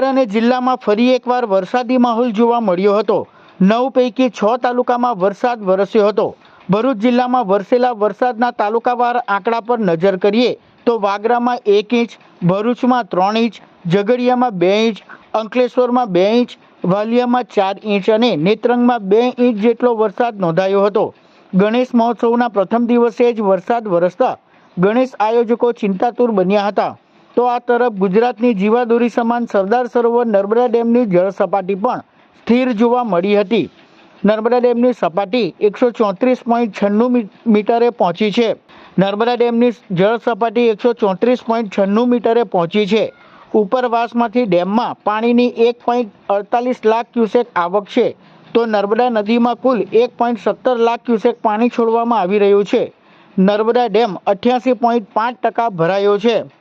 શહેર અને જિલ્લામાં ફરી એકવાર વરસાદી માહોલ જોવા મળ્યો હતો. નવ પૈકી છ તાલુકામાં વરસાદ વરસ્યો હતો. ભરૂચ જિલ્લામાં વરસેલા વરસાદના તાલુકાવાર આંકડા પર નજર કરીએ તો વાગરામાં એક ઇંચ, ભરૂચમાં ત્રણ ઇંચ, ઝઘડિયામાં બે ઇંચ, અંકલેશ્વરમાં બે ઇંચ, વાલિયામાં ચાર ઇંચ અને નેત્રંગમાં બે ઇંચ જેટલો વરસાદ નોંધાયો હતો. ગણેશ મહોત્સવના પ્રથમ દિવસે જ વરસાદ વરસતા ગણેશ આયોજકો ચિંતાતુર બન્યા હતા. તો આ તરફ ગુજરાતની જીવાદોરી સમાન સરદાર સરોવર નર્મદા ડેમની જળ સપાટી પણ સ્થિર જોવા મળી હતી. નર્મદા ડેમની સપાટી એકસો ચોત્રીસ પોઈન્ટ છન્નું મીટરે પહોંચી છે. નર્મદા ડેમની જળ સપાટી એકસો ચોત્રીસ પોઈન્ટ છન્નું મીટરે પહોંચી છે. ઉપરવાસમાંથી ડેમમાં પાણીની એક પોઈન્ટ અડતાલીસ લાખ ક્યુસેક આવક છે. તો નર્મદા નદીમાં કુલ એક પોઈન્ટ સત્તર લાખ ક્યુસેક પાણી છોડવામાં આવી રહ્યું છે. નર્મદા ડેમ અઠ્યાસી પોઈન્ટ પાંચ ટકા ભરાયો છે.